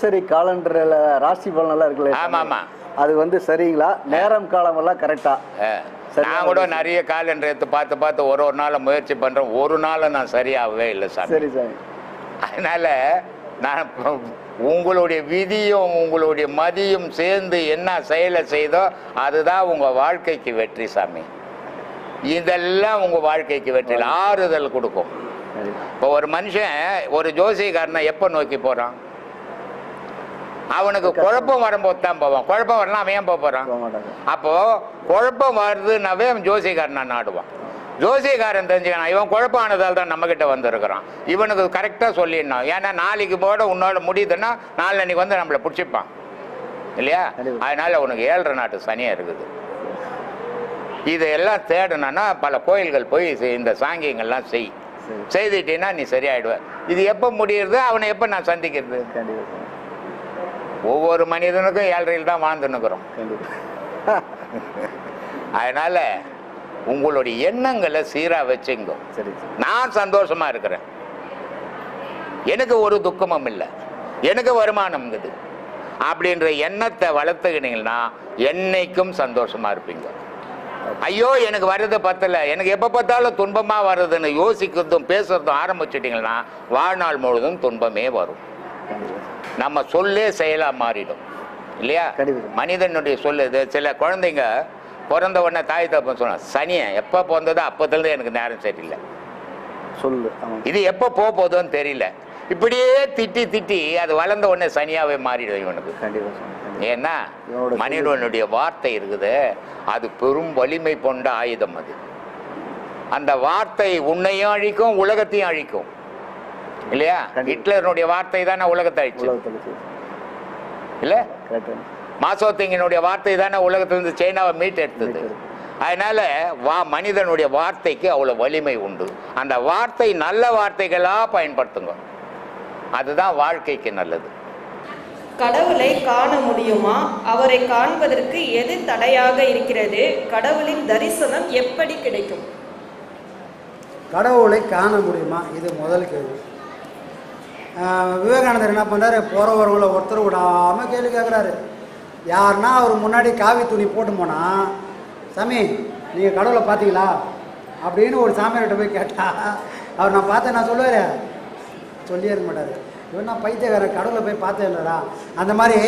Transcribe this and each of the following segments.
சரி காலண்டர்ல ராசி பலன் எல்லாம் இருக்குல்ல ஆமா, ஆமா. அது வந்து சரிங்களா? நேரம் காலம் எல்லாம் கரெக்டா. சரி, நான் கூட நிறைய காலண்டர் எடுத்து பார்த்து பார்த்து ஒரு ஒரு நாளும் முயற்சி பண்றேன். ஒரு நாளும் நான் சரியாகவே இல்லை சாமி. சரி சாமி அதனால நான் உங்களுடைய விதியும் உங்களுடைய மதியும் சேர்ந்து என்ன செயலை செய்தோ அதுதான் உங்க வாழ்க்கைக்கு வெற்றி சாமி. இதெல்லாம் உங்க வாழ்க்கைக்கு வெற்றி. ஆறுதல் கொடுக்கும். சரி. இப்போ ஒரு மனுஷன் ஒரு ஜோசியக்காரனை எப்போ நோக்கி போறான்? அவனுக்கு குழப்பம் வரும்போது தான் போவான். குழப்பம் வரலாம் அவன் ஏன் போக போறான்? போக மாட்டாங்க அப்போ குழப்பம் வருதுன்னாவே அவன் ஜோசியக்காரனை நாடுவான். ஜோசியக்காரன் தெரிஞ்சுக்கணும். இவன் குழப்பம் ஆனதால் தான் நம்மக்கிட்ட வந்திருக்கிறான். இவனுக்கு கரெக்டாக சொல்லிடணும். ஏன்னா நாளைக்கு போட உன்னோட முடியுதுன்னா நாளன்னைக்கு வந்து நம்மளை பிடிச்சிப்பான். இல்லையா. அதனால உனக்கு ஏழரை நாட்டு சனியாக இருக்குது. இதையெல்லாம் தேடணும்னா பல கோயில்கள் போய் இந்த சாங்கியங்கள்லாம் செய். செய்துட்டீங்கன்னா நீ சரியாயிடுவ. இது எப்போ முடியுறது அவனை எப்போ நான் சந்திக்கிறது. ஒவ்வொரு மனிதனுக்கும் ஏழரையில் தான் வாழ்ந்துன்னுக்குறோம் அதனால உங்களுடைய எண்ணங்களை சீராக வச்சுங்க. சரி. நான் சந்தோஷமா இருக்கிறேன். எனக்கு ஒரு துக்கமும் இல்லை. எனக்கு வருமானம் இருக்குது. அப்படின்ற எண்ணத்தை வளர்த்துக்கினீங்கன்னா என்னைக்கும் சந்தோஷமா இருப்பீங்க. ஐயோ எனக்கு வர்றது பத்தல. எனக்கு எப்போ பார்த்தாலும் துன்பமா வருதுன்னு யோசிக்கிறதும் பேசுறதும் ஆரம்பிச்சிட்டிங்கன்னா வாழ்நாள் முழுதும் துன்பமே வரும். நம்ம சொல்லே செயலா மாறிடும். இல்லையா. மனிதனுடைய சொல்லு இது சில குழந்தைங்க பிறந்த உடனே தாய் தப்பன் சொன்னான் சனியை எப்போ பிறந்ததோ அப்போதுலேருந்து எனக்கு நேரம் சரியில்லை. சொல்லு இது எப்போ போக போகுதுன்னு தெரியல. இப்படியே திட்டி திட்டி அது வளர்ந்த உடனே சனியாவே மாறிடும் இவனுக்கு. ஏன்னா மனிதனுடைய வார்த்தை இருக்குது. அது பெரும் வலிமை கொண்ட ஆயுதம் அது. அந்த வார்த்தை உன்னையும் அழிக்கும் உலகத்தையும் அழிக்கும். இல்லையா. ஹிட்லருடைய வார்த்தை தானே உலகத்தை அழிச்சு. இல்ல? மாசோத்திங்கனுடைய வார்த்தை தானே உலகத்திலிருந்து சைனாவை மீட் எடுத்தது. அதனால வா மனிதனுடைய வார்த்தைக்கு அவ்வளோ வலிமை உண்டு. அந்த வார்த்தை நல்ல வார்த்தைகளாக பயன்படுத்துங்க. அதுதான் வாழ்க்கைக்கு நல்லது. கடவுளை காண முடியுமா? அவரை காண்பதற்கு எது தடையாக இருக்கிறது? கடவுளின் தரிசனம் எப்படி கிடைக்கும்? கடவுளை காண முடியுமா? இது முதல் கேள்வி. விவேகானந்தர் என்ன பண்ணுறாரு போகிறவர்களை ஒருத்தர் விடாமல் கேள்வி கேட்குறாரு யாருன்னா அவர் முன்னாடி காவி துணி போட்டு போனால் சாமி நீங்கள் கடவுளை பார்த்தீங்களா? அப்படின்னு ஒரு சாமியார்கிட்ட போய் கேட்டால் அவர் நான் பார்த்தேன் நான் சொல்லுவார். சொல்லியே இருக்க மாட்டார். இவன் நான் பைத்தியக்காரன் கடவுளை போய் பார்த்தேன் இல்லைடா. அந்த மாதிரி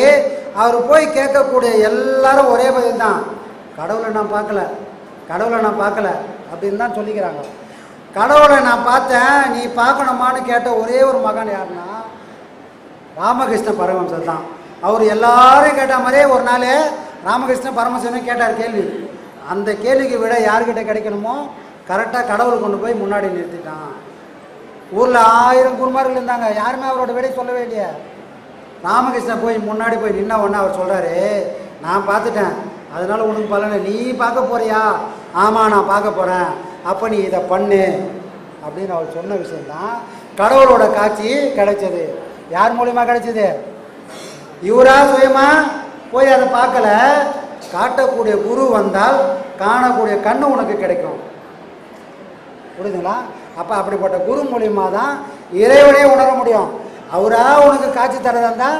அவர் போய் கேட்கக்கூடிய எல்லாரும் ஒரே பதில் தான் கடவுளை நான் பார்க்கல கடவுளை நான் பார்க்கல அப்படின்னு தான் சொல்லிக்கிறாங்க. கடவுளை நான் பார்த்தேன் நீ பார்க்கணுமான்னு கேட்ட ஒரே ஒரு மகன் யாருன்னா ராமகிருஷ்ண பரமஹம்சர் தான். அவர் எல்லாரும் கேட்ட மாதிரியே ஒரு நாள் ராமகிருஷ்ண பரமஹம்சன் கேட்டார் கேள்வி. அந்த கேள்விக்கு விட யார்கிட்ட கிடைக்கணுமோ கரெக்டாக கடவுள் கொண்டு போய் முன்னாடி நிறுத்திட்டான். ஊரில் ஆயிரம் குருமார்கள் இருந்தாங்க யாருமே அவரோட விடை சொல்லவே இல்லையா. ராமகிருஷ்ணன் போய் முன்னாடி போய் நின்ன உடனே அவர் சொல்கிறாரு நான் பார்த்துட்டேன். அதனால உனக்கு பலனை. நீ பார்க்க போறியா? ஆமாம் நான் பார்க்க போகிறேன் அப்போ நீ இதை பண்ணு. அப்படின்னு அவர் சொன்ன விஷயம்தான் கடவுளோட காட்சி கிடைச்சது. யார் மூலியமாக கிடைச்சது? இவரா சுயமா? போய் அதை பார்க்கல. காட்டக்கூடிய குரு வந்தால் காணக்கூடிய கண்ணு உனக்கு கிடைக்கும். புரியுதுங்களா? அப்போ அப்படிப்பட்ட குரு மூலியமாக தான் இறைவனே உணர முடியும். அவராக உனக்கு காட்சி தரதா இருந்தால்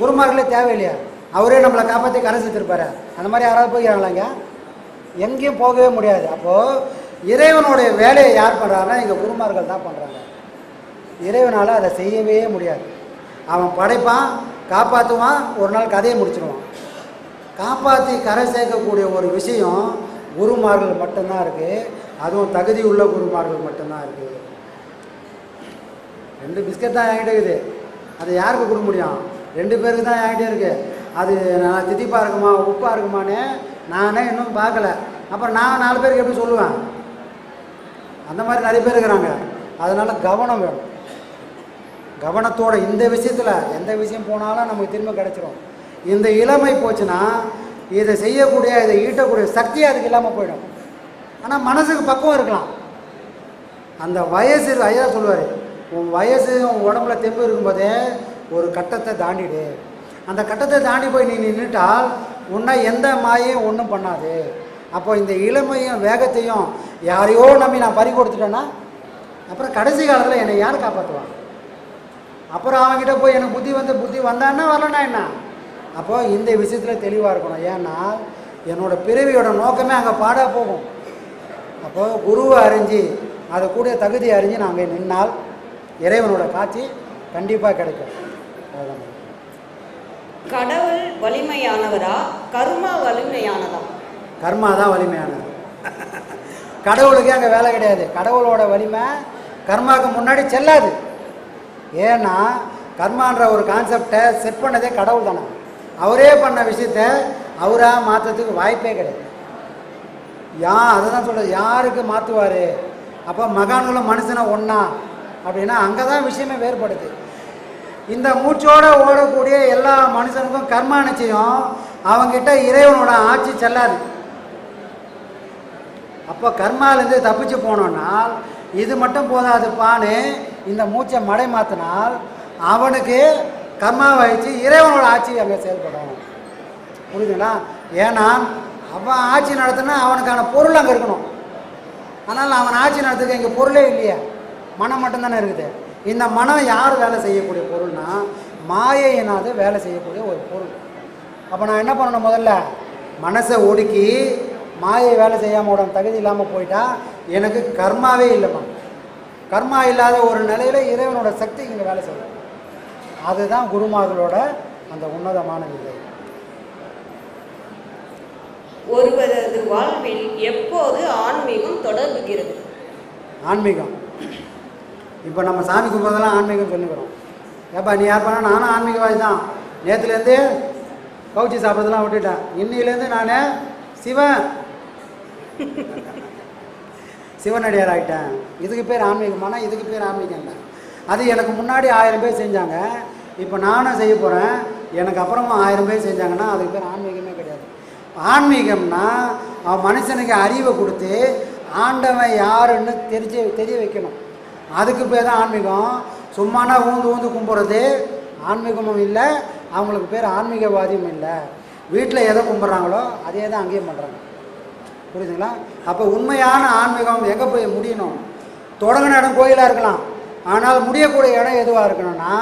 குருமார்களே தேவையில்லையா? அவரே நம்மளை காப்பாற்றி கரை சேர்த்துருப்பாரு அந்த மாதிரி யாராவது போய்க்கிறாங்களாங்க எங்கேயும் போகவே முடியாது. அப்போது இறைவனுடைய வேலையை யார் பண்ணுறாங்கன்னா எங்கள் குருமார்கள் தான் பண்ணுறாங்க இறைவனால் அதை செய்யவே முடியாது. அவன் படைப்பான் காப்பாற்றுவான் ஒரு நாள் கதையை முடிச்சிடுவான் காப்பாற்றி கரை சேர்க்கக்கூடிய ஒரு விஷயம் குருமார்கள் மட்டும்தான் இருக்குது அதுவும் தகுதி உள்ள குருமார்கள் மட்டும்தான் இருக்குது ரெண்டு பிஸ்கட் தான் என்கிட்ட இருக்குது. அது யாருக்கு கொடுக்க முடியும்? ரெண்டு பேருக்கு தான் என்கிட்ட இருக்குது அது நான் திதிப்பாக இருக்குமா உப்பாக இருக்குமான்னு நானே இன்னும் பார்க்கல. அப்புறம் நான் நாலு பேருக்கு எப்படி சொல்லுவேன்? அந்த மாதிரி நிறைய பேர் இருக்கிறாங்க. அதனால் கவனம் வேணும். கவனத்தோட இந்த விஷயத்தில் எந்த விஷயம் போனாலும் நமக்கு திரும்ப கிடச்சிரும். இந்த இளமை போச்சுன்னா இதை செய்யக்கூடிய இதை ஈட்டக்கூடிய சக்தி அதுக்கு இல்லாமல் போயிடும். ஆனால் மனசுக்கு பக்குவம் இருக்கலாம். அந்த வயசு ஐயா சொல்லுவார் உன் வயசு உன் உடம்புல தெம்பு இருக்கும்போதே ஒரு கட்டத்தை தாண்டிடு. அந்த கட்டத்தை தாண்டி போய் நீ நின்றுட்டால் உன்னை எந்த மாயையும் ஒன்றும் பண்ணாது. அப்போ இந்த இளமையும் வேகத்தையும் யாரையோ நம்பி நான் பறி கொடுத்துட்டேன்னா அப்புறம் கடைசி காலத்தில் என்னை யார் காப்பாற்றுவான் அப்புறம் அவன்கிட்ட போய் எனக்கு புத்தி வந்து புத்தி வந்தான்னா வரலன்னா என்ன? அப்போ இந்த விஷயத்தில் தெளிவாக இருக்கணும். ஏன்னா என்னோட பிறவியோட நோக்கமே அங்கே பாடாக போகும். அப்போ குருவை அறிஞ்சு அதை கூட தகுதி அறிஞ்சு நாங்கள் நின்னால் இறைவனோட காட்சி கண்டிப்பாக கிடைக்கும். கடவுள் வலிமையானவரா? கர்மா வலிமையானதா? கர்மா தான் வலிமையானது. கடவுளுக்கே அங்கே வேலை கிடையாது. கடவுளோட வலிமை கர்மாவுக்கு முன்னாடி செல்லாது. ஏன்னா கர்மான்ற ஒரு கான்செப்டை செட் பண்ணதே கடவுள் தானே. அவரே பண்ண விஷயத்த அவராக மாற்றுறதுக்கு வாய்ப்பே கிடையாது. யா அதை தான் சொல்கிறது யாருக்கு மாற்றுவார் அப்போ மகான்களும் மனுஷனை ஒன்றா அப்படின்னா அங்கே தான் விஷயமே வேறுபடுது. இந்த மூச்சோடு ஓடக்கூடிய எல்லா மனுஷனுக்கும் கர்மா நிச்சயம். அவங்ககிட்ட இறைவனோட ஆட்சி செல்லாது. அப்போ கர்மாலேருந்து தப்பிச்சு போனோன்னால் இது மட்டும் போதாதுப்பான்னு இந்த மூச்சை மடை மாற்றினால் அவனுக்கு கர்மா வகிச்சு இறைவனோட ஆட்சி அங்கே செயல்படும். புரியுதுங்களா ஏன்னா அவன் ஆட்சி நடத்தினா அவனுக்கான பொருள் அங்கே இருக்கணும். ஆனால் அவன் ஆட்சி நடத்துக்கு இங்கே பொருளே இல்லையே. மனம் மட்டும்தானே இருக்குது. இந்த மனம் யார் வேலை செய்யக்கூடிய பொருள்னா மாயையினாது வேலை செய்யக்கூடிய ஒரு பொருள். அப்போ நான் என்ன பண்ணணும் முதல்ல? மனசை ஒடுக்கி மாயை வேலை செய்யாமல் உடனே தகுதி இல்லாமல் போயிட்டா எனக்கு கர்மாவே இல்லைம்மா. கர்மா இல்லாத ஒரு நிலையில் இறைவனோட சக்தி இங்கே வேலை செய்யும் அதுதான் குருமார்களோட அந்த உன்னதமான நிலை. ஒருவரது வாழ்வில் எப்போது ஆன்மீகம் தொடர்புகிறது? ஆன்மீகம். இப்போ நம்ம சாமி கும்பிட்றதெல்லாம் ஆன்மீகம் சொல்லிக்கிறோம். ஏப்பா நீ யார் பண்ணா? நானும் ஆன்மீகவாதி தான். நேற்றுலேருந்து கவுச்சி சாப்பிட்றதெல்லாம் விட்டுட்டேன். இன்னிலேருந்து நான் சிவன். சிவனடியார் ஆகிட்டேன் இதுக்கு பேர் ஆன்மீகமானா இதுக்கு பேர் ஆன்மீகம் இல்லை. அது எனக்கு முன்னாடி ஆயிரம் பேர் செஞ்சாங்க. இப்போ நானும் செய்ய போகிறேன் எனக்கு அப்புறமா ஆயிரம் பேர் செஞ்சாங்கன்னா அதுக்கு பேர் ஆன்மீகமே கிடையாது. ஆன்மீகம்னா அவன் மனுஷனுக்கு அறிவை கொடுத்து ஆண்டவன் யாருன்னு தெரிஞ்சு தெரிய வைக்கணும். அதுக்கு பேர் தான் ஆன்மீகம். சும்மானா ஊந்து ஊந்து கும்பிட்றது ஆன்மீகமும் இல்லை. அவங்களுக்கு பேர் ஆன்மீகவாதியும் இல்லை. வீட்டில் எதை கும்பிட்றாங்களோ அதே தான் அங்கேயும் பண்ணுறாங்க புரியுதுங்களா அப்போ உண்மையான ஆன்மீகம் எங்கே போய் முடியணும்? தொடங்கின இடம் கோயிலாக இருக்கலாம். ஆனால் முடியக்கூடிய இடம் எதுவாக இருக்கணும்னா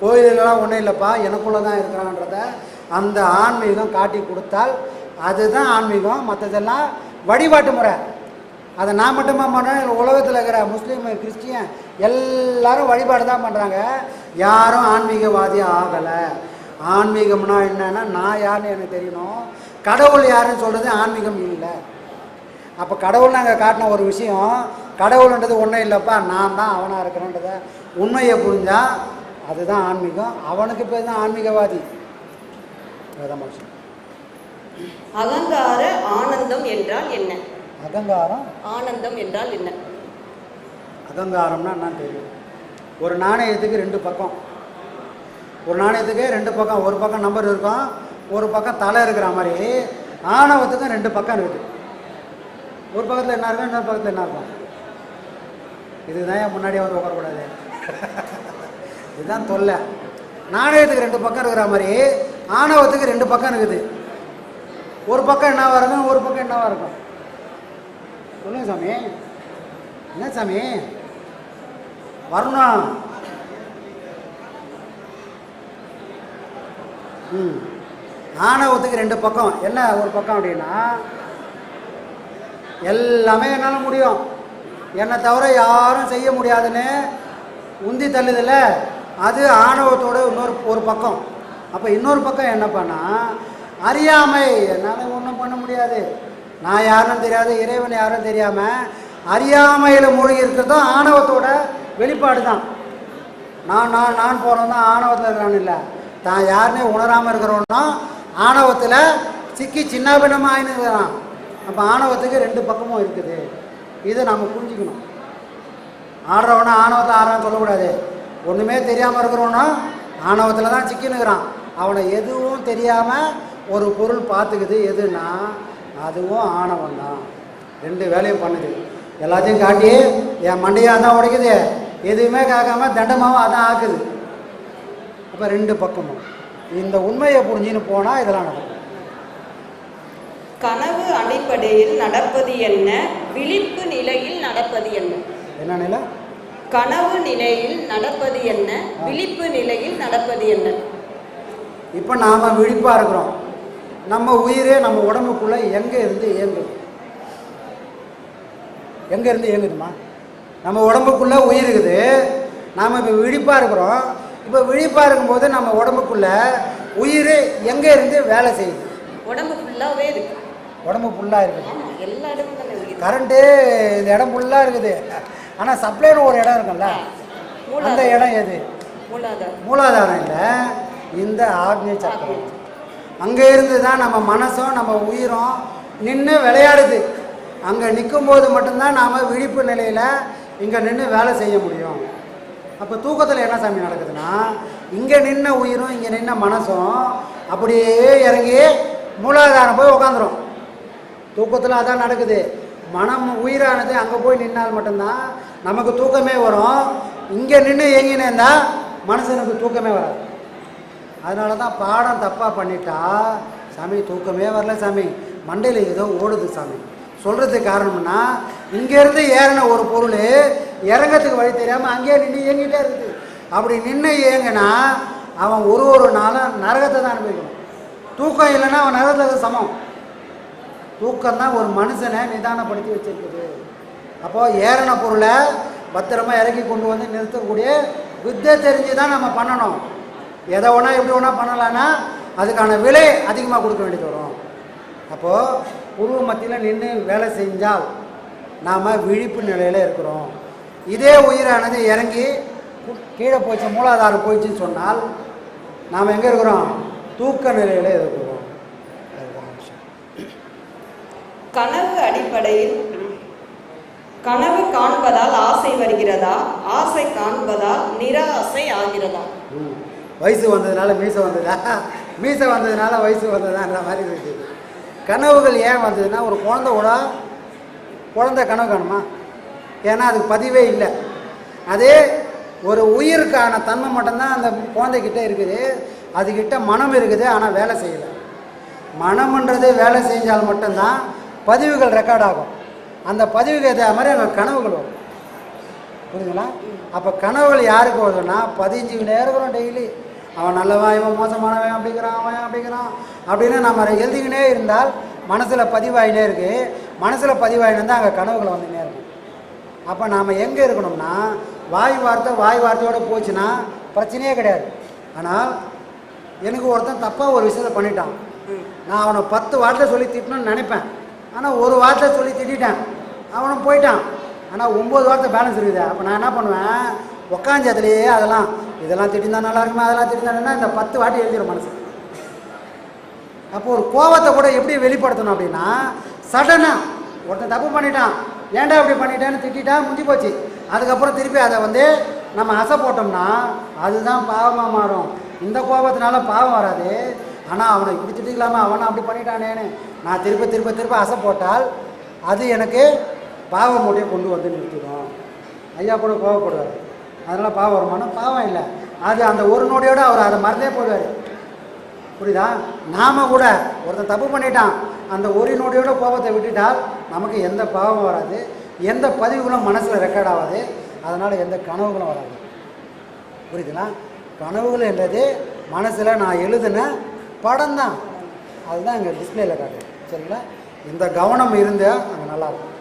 கோயிலெல்லாம் ஒன்றும் இல்லைப்பா எனக்குள்ளே தான் இருக்கிறான்றத அந்த ஆன்மீகம் காட்டி கொடுத்தால் அதுதான் ஆன்மீகம். மற்றதெல்லாம் வழிபாட்டு முறை. அதை நான் மட்டுமா பண்ணேன் உலகத்தில் இருக்கிற முஸ்லீம் கிறிஸ்டியன் எல்லாரும் வழிபாடு தான் பண்ணுறாங்க யாரும் ஆன்மீகவாதி ஆகலை. ஆன்மீகம்னா என்னன்னா நான் யாருன்னு எனக்கு தெரியணும். கடவுள் யாருன்னு சொல்கிறது ஆன்மீகம் இல்லை. அப்போ கடவுள் நாங்கள் காட்டின ஒரு விஷயம் கடவுள்ன்றது ஒன்றும் இல்லைப்பா நான் தான் அவனாக இருக்கிறேன்றத உண்மையை புரிஞ்சா அதுதான் ஆன்மீகம். அவனுக்கு பேர் தான் ஆன்மீகவாதி. விஷயம் அகங்கார ஆனந்தம் என்றால் என்ன? அகங்காரம்? ஆனந்தம் என்றால் என்ன? அகங்காரம்னா என்னன்னு தெரியும் ஒரு நாணயத்துக்கு ரெண்டு பக்கம். ஒரு நாணயத்துக்கு ரெண்டு பக்கம். ஒரு பக்கம் நம்பர் இருக்கும் ஒரு பக்கம் தலை இருக்கிற மாதிரி. ஆணவத்துக்கும் ரெண்டு பக்கம் இருக்குது ஒரு பக்கத்தில் என்ன இருக்கும் இன்னொரு பக்கத்தில் என்ன இருக்கும் இதுதான் ஏன் முன்னாடியே வந்து உட்காரக்கூடாது. இதுதான் தொல்லை. நாணயத்துக்கு ரெண்டு பக்கம் இருக்கிற மாதிரி ஆணவத்துக்கு ரெண்டு பக்கம் இருக்குது. ஒரு பக்கம் என்னவாக இருக்கும் ஒரு பக்கம் என்னவாக இருக்கும்? சொல்லுங்க சாமி. என்ன சாமி? வரணும் ம். ஆணவத்துக்கு ரெண்டு பக்கம். என்ன ஒரு பக்கம் அப்படின்னா எல்லாமே என்னால் முடியும். என்னை தவிர யாரும் செய்ய முடியாதுன்னு உந்தி தள்ளுதில்ல. அது ஆணவத்தோட இன்னொரு ஒரு பக்கம். அப்போ இன்னொரு பக்கம் என்ன பண்ணால் அறியாமை. என்னால் ஒன்றும் பண்ண முடியாது. நான் யாருன்னு தெரியாது இறைவன் யாரும் தெரியாமல் அறியாமையில் மூழ்கி இருக்கிறதும் ஆணவத்தோட வெளிப்பாடு தான் நான் நான் நான் போகிறோம் தான் ஆணவத்தில் இருக்கிறான் இல்லை. தான் யாருன்னே உணராமல் இருக்கிறோன்னா ஆணவத்தில் சிக்கி சின்ன பின்னமாக ஆயினுக்கிறான் அப்போ ஆணவத்துக்கு ரெண்டு பக்கமும் இருக்குது. இதை நம்ம புரிஞ்சுக்கணும். ஆடுறவனா ஆணவத்தை ஆடுறவன் சொல்லக்கூடாது. ஒன்றுமே தெரியாமல் இருக்கிறவனா ஆணவத்தில் தான் சிக்கினுக்கிறான் அவனை எதுவும் தெரியாமல் ஒரு பொருள் பார்த்துக்குது. எதுனா அதுவும் ஆணவம் தான். ரெண்டு வேலையும் பண்ணுது. எல்லாத்தையும் காட்டி என் மண்டையாக தான் உடைக்குது. எதுவுமே காக்காம தண்டமாகவும் அதான் ஆக்குது. அப்போ ரெண்டு பக்கமும். இந்த உண்மையை புரிஞ்சுன்னு போனால் இதெல்லாம் நடக்கும். கனவு அடிப்படையில் நடப்பது என்ன? விழிப்பு நிலையில் நடப்பது என்ன? என்ன நிலை? கனவு நிலையில் நடப்பது என்ன? விழிப்பு நிலையில் நடப்பது என்ன? இப்போ நாம் விழிப்பாக இருக்கிறோம். நம்ம உயிரே நம்ம உடம்புக்குள்ளே எங்கே இருந்து இயங்குது? எங்கே இருந்து இயங்குதுமா? நம்ம உடம்புக்குள்ளே உயிர் இருக்குது. நாம் இப்போ விழிப்பாக இருக்கிறோம். இப்போ விழிப்பாக இருக்கும்போது நம்ம உடம்புக்குள்ளே உயிர் எங்கே இருந்து வேலை செய்யுது? உடம்பு ஃபுல்லாகவே இருக்கு. உடம்பு ஃபுல்லாக இருக்குது. எல்லா இடமும் கரண்ட்டு இந்த இடம் ஃபுல்லாக இருக்குது. ஆனால் சப்ளைன்னு ஒரு இடம் இருக்கும்ல? அந்த இடம் எது? மூலாதாரம். இல்லை. இந்த ஆக்னிய சக்கரம். அங்கே இருந்து தான் நம்ம மனசும் நம்ம உயிரும் நின்று விளையாடுது. அங்கே நிற்கும்போது மட்டும்தான் நாம் விழிப்பு நிலையில் இங்கே நின்று வேலை செய்ய முடியும். அப்போ தூக்கத்தில் என்ன சாமி நடக்குதுன்னா இங்கே நின்ன உயிரும் இங்கே நின்ன மனசும் அப்படியே இறங்கி மூலாதாரம் போய் உக்காந்துரும். தூக்கத்தில் அதான் நடக்குது. மனம் உயிரானது அங்கே போய் நின்னால் மட்டும்தான் நமக்கு தூக்கமே வரும். இங்கே நின்று இயங்கினேந்தா மனுஷனுக்கு தூக்கமே வராது. அதனால தான் பாடம் தப்பாக பண்ணிட்டா சாமி தூக்கமே வரல சாமி. மண்டையில் ஏதோ ஓடுது சாமி. சொல்கிறதுக்கு காரணம்னா இங்கேருந்து ஏறின ஒரு பொருள் இறங்கத்துக்கு வழி தெரியாமல் அங்கேயே நின்று இயங்கிட்டே இருக்குது. அப்படி நின்று இயங்கினா அவன் ஒரு ஒரு நாளும் நரகத்தை தான் அனுபவிக்கணும். தூக்கம் இல்லைன்னா அவன் நரகத்துக்கு சமம். தூக்கம் தான் ஒரு மனுஷனை நிதானப்படுத்தி வச்சிருக்குது. அப்போது ஏறின பொருளை பத்திரமா இறக்கி கொண்டு வந்து நிறுத்தக்கூடிய வித்தை தெரிஞ்சு தான் நம்ம பண்ணணும். எதை வேணா எப்படி வேணால் பண்ணலான்னா அதுக்கான விலை அதிகமாக கொடுக்க வேண்டியது வரும். அப்போது உருவ மத்தியில் நின்று வேலை செஞ்சால் நாம் விழிப்பு நிலையில் இருக்கிறோம். இதே உயிரானது இறங்கி கீழே போச்சு மூலாதாரம் போயிடுச்சுன்னு சொன்னால் நாம் எங்கே இருக்கிறோம்? தூக்க நிலையில் இருக்கிறோம் அதுதான் விஷயம் கனவு அடிப்படையில் கனவு காண்பதால் ஆசை வருகிறதா? ஆசை காண்பதால் நிராசை ஆகிறதா? ம். வயசு வந்ததுனால மீசை வந்ததா? மீசை வந்ததுனால வயசு வந்ததான்ற மாதிரி இருக்குது கனவுகள் ஏன் வந்ததுன்னா ஒரு குழந்தை கூட குழந்தை கனவு காணுமா? ஏன்னா அதுக்கு பதிவே இல்லை. அதே ஒரு உயிருக்கான தன்மை மட்டும்தான் அந்த குழந்தைகிட்ட இருக்குது. அதுக்கிட்ட மனம் இருக்குது ஆனால் வேலை செய்யலை. மனம்ன்றது வேலை செஞ்சால் மட்டும்தான் பதிவுகள் ரெக்கார்ட் ஆகும். அந்த பதிவுக்கு ஏற்ற மாதிரி அங்கே கனவுகள் வரும். புரியுதுங்களா? அப்போ கனவுகள் யாருக்கு வருதுன்னா பதிஞ்சுக்கிட்டே இருக்கிறோம் டெய்லி அவன் நல்லவன் இவன் மோசமானவன் அப்படிங்கிறான் அவன் அப்படிங்கிறான் அப்படின்னு நம்ம அதை எழுதிக்கினே இருந்தால் மனசில் பதிவாயினே இருக்கு. மனசில் பதிவாயினா அங்கே கனவுகள் வந்துனே இருக்கும். அப்போ நாம் எங்கே இருக்கணும்னா வாய் வார்த்தை வாய் வார்த்தையோடு போச்சுன்னா பிரச்சனையே கிடையாது. ஆனால் எனக்கு ஒருத்தன் தப்பாக ஒரு விஷயத்தை பண்ணிட்டான். நான் அவனை பத்து வார்த்தை சொல்லி திட்டணும்னு நினைப்பேன். ஆனால் ஒரு வார்த்தை சொல்லி திட்டான் அவனும் போயிட்டான். ஆனால் ஒம்பது வார்த்தை பேலன்ஸ் இருக்குது. அப்போ நான் என்ன பண்ணுவேன்? உக்காந்து அதுலேயே அதெல்லாம் இதெல்லாம் திட்டிருந்தா நல்லா இருக்குமா? அதெல்லாம் திட்டிருந்தா இந்த பத்து வாட்டி எழுதிடும் மனசு. அப்போ ஒரு கோவத்தை கூட எப்படி வெளிப்படுத்தணும் அப்படின்னா சடனாக ஒருத்தன் தப்பு பண்ணிட்டான். ஏன்டா இப்படி பண்ணிட்டேன்னு திட்டான் முடிஞ்சு போச்சு. அதுக்கப்புறம் திருப்பி அதை வந்து நம்ம அசை போட்டோம்னா அதுதான் பாவமாக மாறும். இந்த கோபத்தினால பாவம் வராது. ஆனால் அவனை இப்படி திட்டிக்கலாமா அவனை அப்படி பண்ணிட்டானேன்னு. நான் திருப்ப திருப்ப திருப்ப அசை போட்டால் அது எனக்கு பாவ மூட்டையை கொண்டு வந்து நிறுத்திடும். ஐயா கூட கோவப்படுவார். அதனால் பாவம் வருமானம்? பாவம் இல்லை. அது அந்த ஒரு நோடியோடு அவர் அதை மறந்தே போடுவார் புரியுதா? நாம கூட ஒருத்தன் தப்பு பண்ணிட்டான். அந்த ஒரு நோடியோட கோபத்தை விட்டுட்டால் நமக்கு எந்த பாவமும் வராது. எந்த பதிவுகளும் மனசில் ரெக்கார்ட் ஆகாது. அதனால் எந்த கனவுகளும் வராது. புரியுதுங்களா? கனவுகள் என்றது மனசில் நான் எழுதின படம் தான் அதுதான் இங்கே டிஸ்பிளேல காட்டுது. சரிங்களா? இந்த கவனம் இருந்தால் அங்கே நல்லாயிருக்கும்